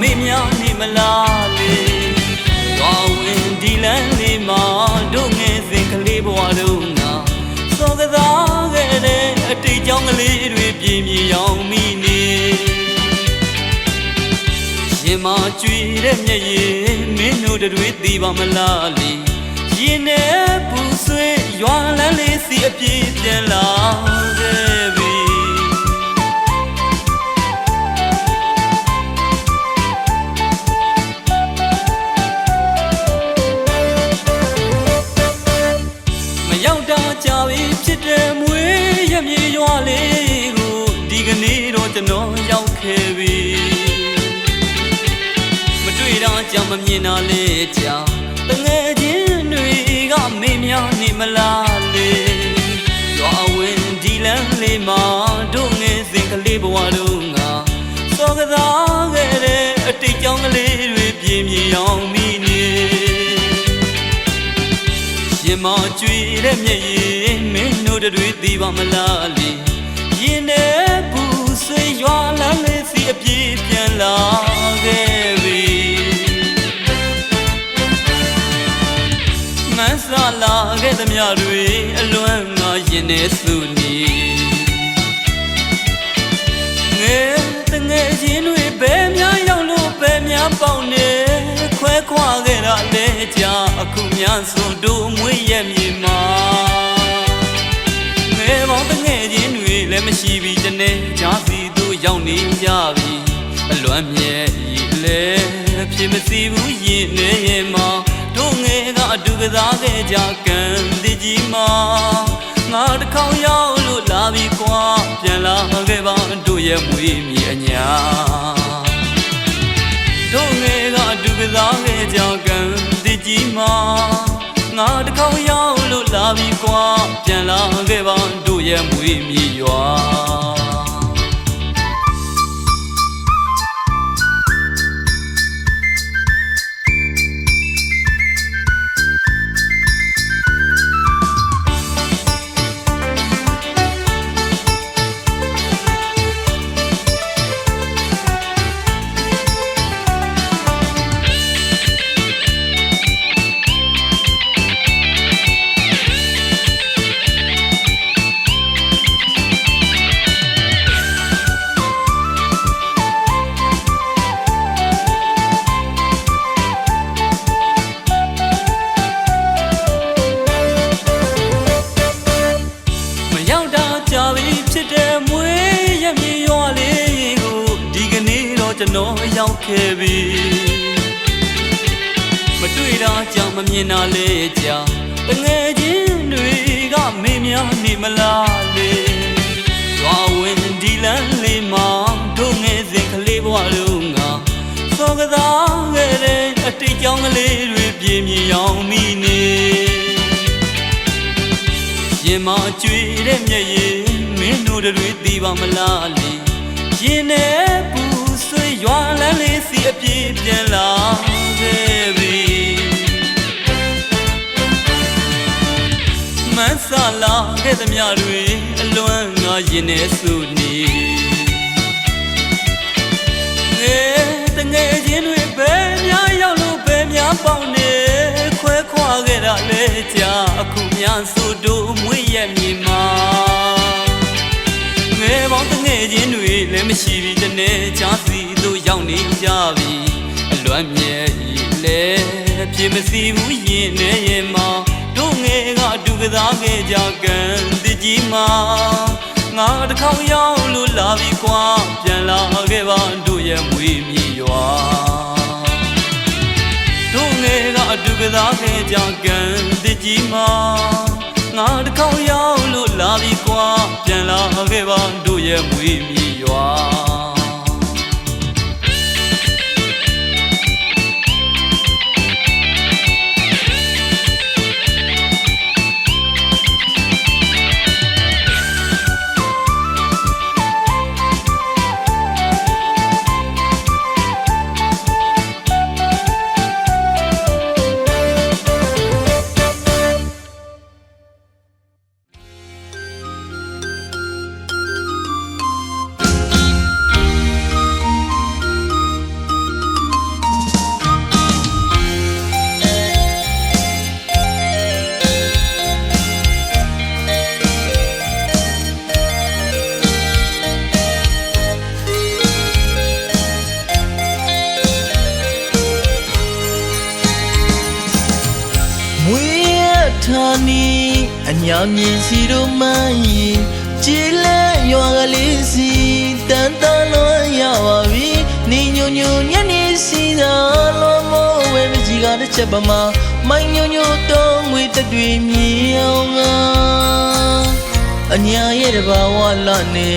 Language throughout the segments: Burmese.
မေ့များနေမလားလေသွားဝင်ဒီလမ်းလေးမှာတို့ငယ်စဉ်ကလေးဘဝတို့ငါစောကစားခဲ့တဲ့အတိတ်ကြောင့်ကလေးတွေပြင်းပြေအောင်မိနေရင်မကြွေတဲ့မျက်ရည်မင်းတို့တွေသိပါမလားလေရင်နဲ့ပူဆွေးရွာလန်းလေးစီအပြေးပြန်လာခဲ့ပြီ ရမြေရွာလေးကိုဒီကနေ့တော့ကျွန်တော်ရောက်ခဲ့ပြီမတွေ့တော့ကြောင်မမြင်တော့လေကြောင်တငယ်ချင်းတွေကမေ့များနေမလားလေရွာဝင်ဒီလမ်းလေးမှာတို့ငယ်စဉ်ကလေးဘဝတို့ငါစောကစားခဲ့တဲ့အတိတ်ကြောင့်ကလေးတွေပြင်းပြအောင်မိနေရင်မကြွေတဲ့မျက်ရည် မင်းတို့တွေသိပါမလားလေရင်နဲ့ပူဆွေးရွာလမ်းလေးစီအပြေးပြန်လာခဲ့ပြီမန်းစားလာခဲ့သမျှတွေအလွမ်းငါရင်နေစုနေငယ်တငယ်ချင်းတွေဘယ်များရောက်လို့ဘယ်များပေါက်နေခွဲခွာခဲ့တာလဲကြာအခုများစွန်တို့မွေးရမြေမှာ လည်းမရှိပြီတနေ့ကြားစီတို့ရောက်နေကြပြီအလွမ်းမြဲဤလေဖြစ်မစီဘူးရင်နေရင်မှာတို့ငယ်ကအတူကစားခဲ့ကြကံဒီကြီးမှာငါတစ်ခေါက်ရောက်လို့လာပြီကွာပြန်လာခဲ့ပါတို့ရဲ့မွေးမြေအညာတို့ငယ်ကအတူကစားခဲ့ကြကံဒီကြီးမှာငါတစ်ခေါက်ရောက်လို့လာပြီကွာပြန်လာခဲ့ပါတို့ ရဲ့မွေးမြေရွာ တော့ကျွန်တော်ရောက်ခဲ့ပြီမတွေ့တာကြောင့်မမြင်တာလေးကြောင့်တငယ်ချင်းတွေကမေးများနေမလားလေရွာဝင်ဒီလန်းလေးမှာတို့ငယ်စဉ်ကလေးဘဝတို့ငါစောကစားခဲ့တဲ့အတိတ်ကြောင့်ကလေးတွေပြင်းမြရောင်မိနေရင်မကြွေတဲ့မျက်ရည်မင်းတို့တွေသိပါမလားလေရင်နဲ့ပူဆွေးရွာလန်းလေးစီအ ပြေးပြန်လာခဲ့ပြီမန်းဆလာခဲ့သမျှတွေအလွမ်းငါရင်နဲ့စုနေငယ်တငယ်ချင်းတွေပဲများရောက်လို့ပဲများပေါင်းနေခွဲခွာခဲ့တာလေကြာအခုများဆိုတို့မွေးရမြေမှာင ချင်းတွေလည်းမရှိပြီတနေ့ချာစီတို့ရောက်နေကြပြီအလွမ်းမြဲဤလေဖြစ်မစီဘူးရင်နေရင်မှာတို့ငယ်ကအတူကစားခဲ့ကြကံတကြီးမှာငါတစ်ခေါက်ရောက်လို့လာပြီကွာပြန်လာခဲ့ပါတို့ရဲ့မွေးမြေရွာတို့ငယ်ကအတူကစားခဲ့ကြကံတကြီးမှာ ငါတစ်ခေါက်ရောက်လို့လာပြီကွာပြန်လာခဲ့ပါတို့ရဲ့မွေးမြေရွာ မြင်စီတို့မှန်းရင်ကြည်လဲရွာကလေးစီတန်တန်လွန်ရပါပြီနေညိုညိုညနေစီသာလောမောဝဲမကြီးကတစ်ချက်ပမာမိုင်းညိုညိုတော့ငွေတတွေမြေအောင်ငါအညာရဲ့တဘာဝလာနေ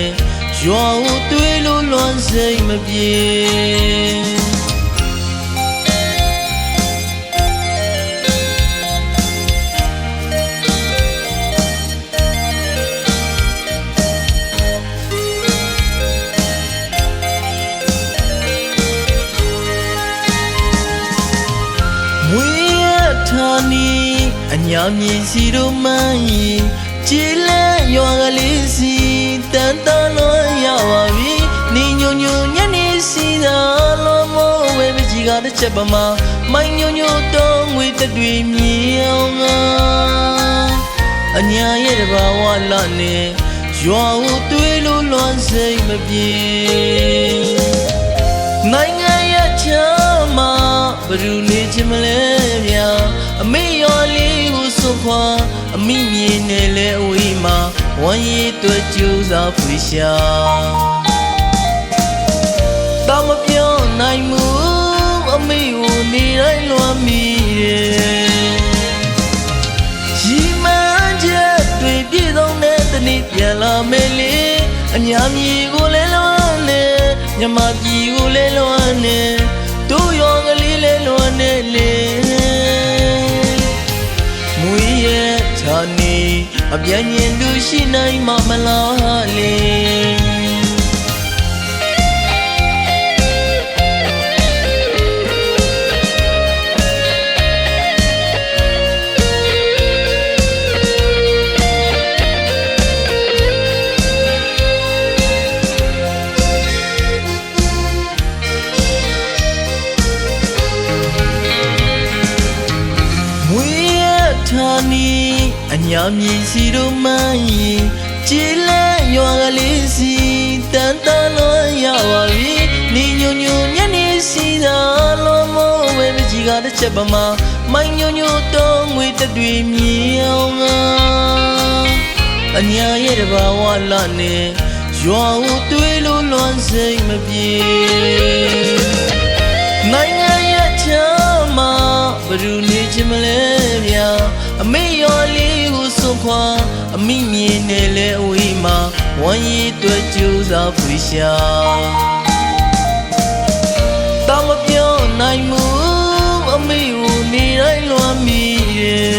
ရွာဦးတွေးလို့လွန်စိတ်မပြေ အညာမြင်စီတို့မှန်းရင်ကြည်လဲရွာကလေးစီတန်တန်လွန်ရပါပြီနေညိုညိုညနေစီသာလောမောဝဲမကြီးကတစ်ချက်ပမာမိုင်းညိုညိုတော့ငွေတတွေမြေအောင်ငါအညာရဲ့တဘာဝလာနေရွာဦးတွေးလို့လွန်စိတ်မပြေနိုင်ငံရဲ့ချမ်းမှာဘယ်သူနေချင်မလဲဗျာ အမေရောလေးကိုစွန့်ခွာအမိမြင်နေလဲအဝေးမှာဝမ်းရည်တွေ့ကြိုးစားဖွေရှာတာမပြောနိုင်မှုအမေကိုနေတိုင်းလွမ်းမိတယ်ရီမန်းချက်တွေပြည့်စုံတဲ့တနေ့ပြန်လာမယ်လေအညာမြေကိုလဲလွမ်းနေမြမပြည်ကိုလဲလွမ်းနေတို့ရောကလေးလဲလွမ်းနေလေ အပြည့်ညင်သူရှိနိုင်မှမလားလေ အညာမြည်စီတို့မှန်ရင်ကြည်လဲရွာကလေးစီတန်တန်လို့ရပါပြီနေညွညွညနေစီသာလောမောဝဲမကြီးကတစ်ချက်ပမာမိုင်းညွညွတော့ငွေတတွေမြေအောင်ငါအညာရဲ့တဘာဝလာနေရွာဦးတွေးလို့လွန်စိတ်မပြေနိုင်ငံရဲ့ချမ်းမှာဘယ်သူနေချင်မလဲဗျာအမေရောလေးကိုစွန့် ခွာအမိမြင်နေလဲအဝေးမှာဝမ်းရည်တွေ့ကြိုးစားဖွေရှာတာမပြောနိုင်မှုအမေကိုနေတိုင်းလွမ်းမိတယ်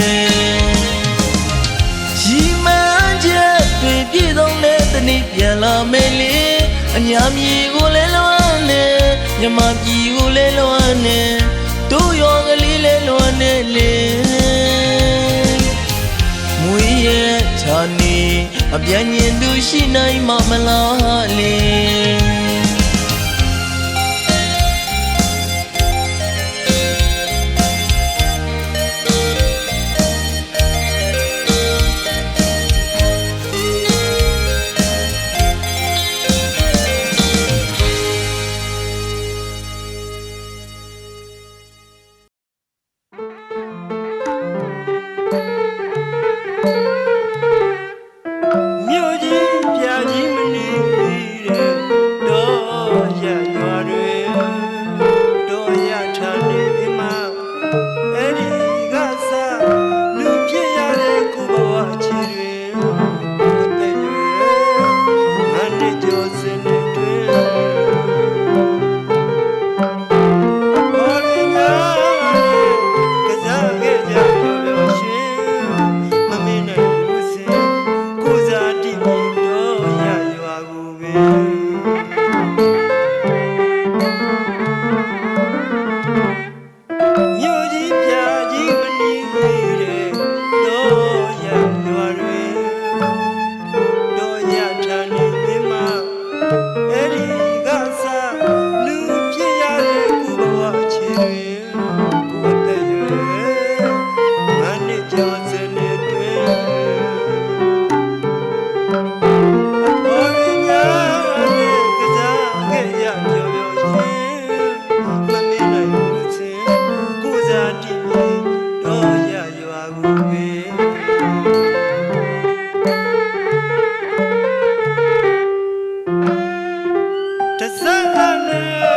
ရီမန်းချက်တွေပြည့်စုံတဲ့တနေ့ပြန်လာမယ်လေအညာမြေကိုလဲလွမ်းနေမြမပြည်ကိုလဲလွမ်းနေတို့ရောကလေးလဲလွမ်းနေလေမွေး ရဲ့ဌာနေအပြည့်ညင်သူရှိနိုင်မှမလားလေ Não.